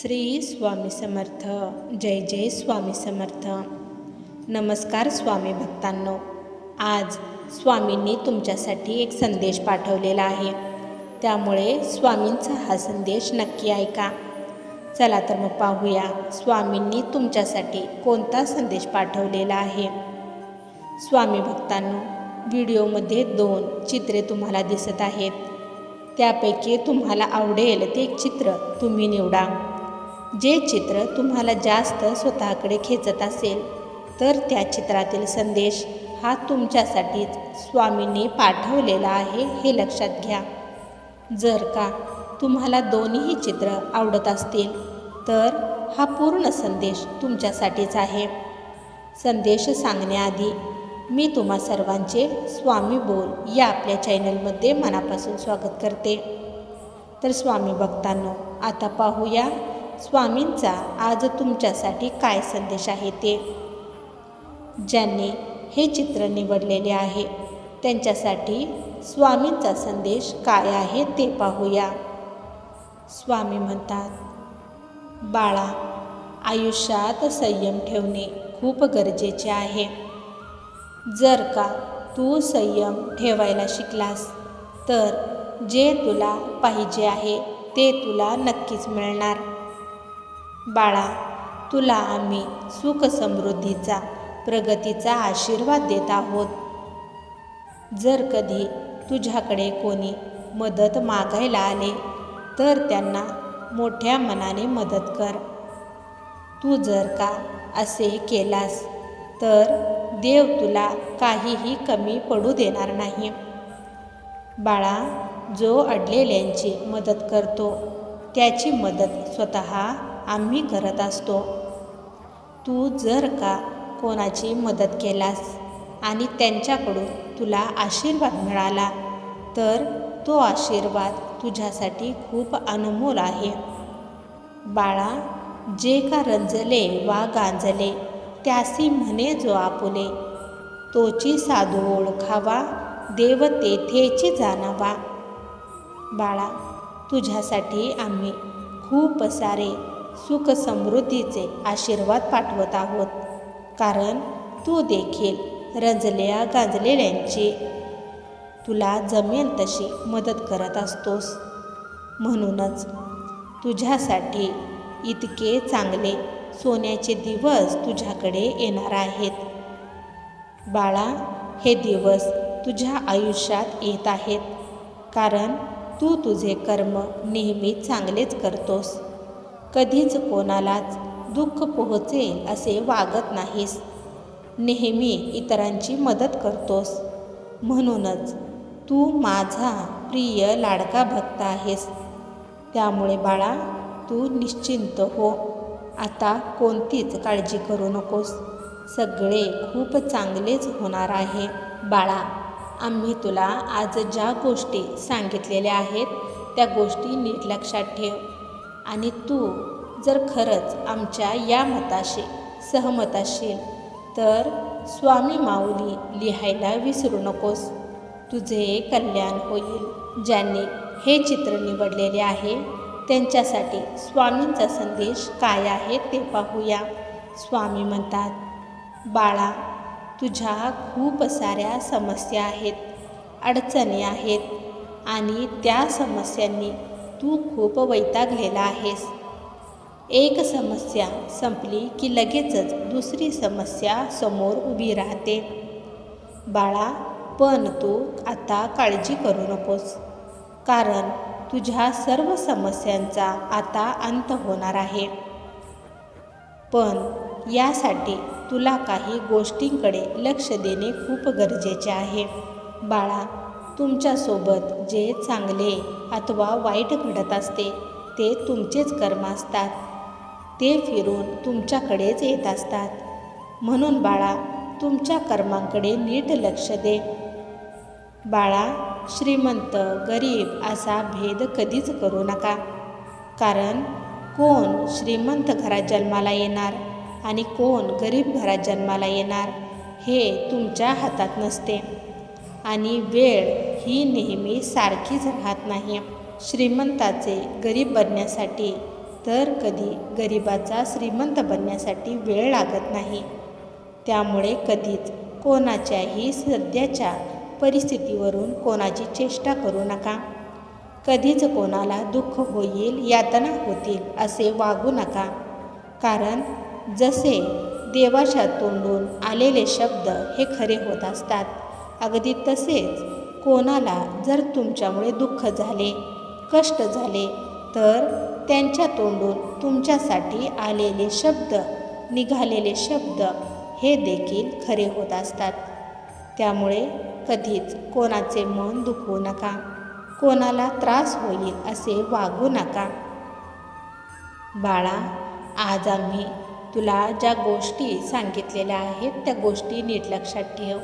श्री स्वामी समर्थ. जय जय स्वामी समर्थ. नमस्कार स्वामी भक्तांनो. आज स्वामींनी तुमच्यासाठी एक संदेश पाठवलेला आहे. त्यामुळे स्वामींचा हा संदेश नक्की ऐका. चला तर मग पाहूया स्वामींनी तुमच्यासाठी कोणता संदेश पाठवलेला आहे. स्वामी भक्तांनो व्हिडिओमध्ये दोन चित्रे तुम्हाला दिसत आहेत. त्यापैकी तुम्हाला आवडेल ते एक चित्र तुम्ही निवडा. जे चित्र तुम्हाला जास्त स्वतःकडे खेचत असेल तर त्या चित्रातील संदेश हा तुमच्यासाठीच स्वामींनी पाठवलेला आहे हे लक्षात घ्या. जर का तुम्हाला दोन्हीही चित्र आवडत असतील तर हा पूर्ण संदेश तुमच्यासाठीच आहे. संदेश सांगण्याआधी मी तुम्हा सर्वांचे स्वामी बोल या आपल्या चॅनलमध्ये मनापासून स्वागत करते. तर स्वामी भक्तांनो आता पाहूया स्वामींचा आज तुमच्यासाठी काय संदेश आहे ते? ज्यांनी हे चित्र निवडलेले आहे त्यांच्यासाठी स्वामींचा संदेश काय आहे ते पाहूया. स्वामी म्हणतात बाळा आयुष्यात संयम ठेवणे खूप गरजेचे आहे. जर का तू संयम ठेवायला शिकलास तर जे तुला पाहिजे आहे ते तुला नक्कीच मिळणार. बाळा तुला आम्ही सुख समृद्धीचा प्रगतीचा आशीर्वाद देत आहोत. जर कधी तुझ्याकडे कोणी मदत मागायला आले तर त्यांना मोठ्या मनाने मदत कर. तू जर का असे केलास तर देव तुला काहीही कमी पडू देणार नाही. बाळा जो अडलेल्यांची मदत करतो त्याची मदत स्वतः आम्ही करत असतो. तू जर का कोणाची मदत केलास आणि त्यांच्याकडून तुला आशीर्वाद मिळाला तर तो आशीर्वाद तुझ्यासाठी खूप अनमोल आहे. बाळा जे का रंजले वा गांजले त्यासी म्हणे जो आपुले तोची साधू ओळखावा देव तेथेची जाणावा. बाळा तुझ्यासाठी आम्ही खूप सारे सुख समृद्धीचे आशीर्वाद पाठवत आहोत. कारण तू देखील रंजल्या गांजलेल्यांची तुला जमेल तशी मदत करत असतोस. म्हणूनच तुझ्यासाठी इतके चांगले सोन्याचे दिवस तुझ्याकडे येणार आहेत. बाळा हे दिवस तुझ्या आयुष्यात येत आहेत. कारण तू तुझे कर्म नेहमी चांगलेच करतोस. कधीच कोणालाच दुःख पोहोचेल असे वागत नाहीस. नेहमी इतरांची मदत करतोस. म्हणूनच तू माझा प्रिय लाडका भक्त आहेस. त्यामुळे बाळा तू निश्चिंत हो. आता कोणतीच काळजी करू नकोस. सगळे खूप चांगलेच होणार आहे. बाळा आम्ही तुला आज ज्या गोष्टी सांगितलेल्या आहेत त्या गोष्टी नीट लक्षात ठेव. आणि तू जर खरंच आमच्या या मताशी सहमत असशील तर स्वामी माऊली लिहायला विसरू नकोस. तुझे कल्याण होईल. ज्यांनी हे चित्र निवडलेले आहे त्यांच्यासाठी स्वामींचा संदेश काय आहे ते पाहूया. स्वामी म्हणतात बाळा तुझ्या खूप साऱ्या समस्या आहेत अडचणी आहेत आणि त्या समस्यांनी तू खूप वैतागलेला आहेस. एक समस्या संपली की लगेचच दुसरी समस्या समोर उभी राहते. बाळा पण तू आता काळजी करू नकोस. कारण तुझ्या सर्व समस्यांचा आता अंत होणार आहे. पण यासाठी तुला काही गोष्टींकडे लक्ष देणे खूप गरजेचे आहे. बाळा तुमच्यासोबत जे चांगले अथवा वाईट घडत असते ते तुमचेच कर्म असतात. ते फिरून तुमच्याकडेच येत असतात. म्हणून बाळा तुमच्या कर्मांकडे नीट लक्ष दे. बाळा श्रीमंत गरीब असा भेद कधीच करू नका. कारण कोण श्रीमंत घरात जन्माला येणार आणि कोण गरीब घरात जन्माला येणार हे तुमच्या हातात नसते. आणि वेळ ही नेहमी सारखीच राहत नाही. श्रीमंताचे गरीब बनण्यासाठी तर कधी गरिबाचा श्रीमंत बनण्यासाठी वेळ लागत नाही. त्यामुळे कधीच कोणाच्याही सध्याच्या परिस्थितीवरून कोणाची चेष्टा करू नका. कधीच कोणाला दुःख होईल यातना होतील असे वागू नका. कारण जसे देवाच्या तोंडून आलेले शब्द हे खरे होत असतात अगदी तसेच कोणाला जर तुमच्यामुळे दुःख झाले कष्ट झाले तर त्यांच्या तोंडून तुमच्यासाठी आलेले शब्द निघालेले शब्द हे देखील खरे होत असतात. त्यामुळे कधीच कोणाचे मन दुखवू नका कोणाला त्रास होईल असे वागू नका. बाळा आज आम्ही तुला ज्या गोष्टी सांगितलेल्या आहेत त्या गोष्टी नीट लक्षात ठेव.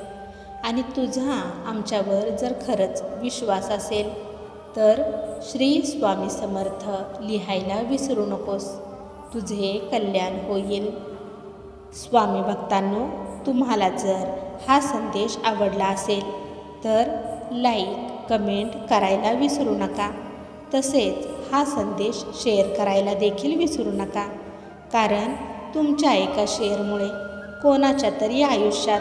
आणि तुझा आमच्यावर जर खरंच विश्वास असेल तर श्री स्वामी समर्थ लिहायला विसरू नकोस. तुझे कल्याण होईल. स्वामी भक्तांनो तुम्हाला जर हा संदेश आवडला असेल तर लाईक कमेंट करायला विसरू नका. तसेच हा संदेश शेअर करायला देखील विसरू नका. कारण तुमच्या एका शेअरमुळे कोणाच्या तरी आयुष्यात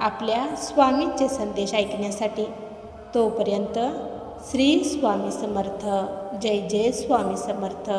आपल्या स्वामींचे संदेश ऐकण्यासाठी तोपर्यंत श्री स्वामी समर्थ. जय जय स्वामी समर्थ.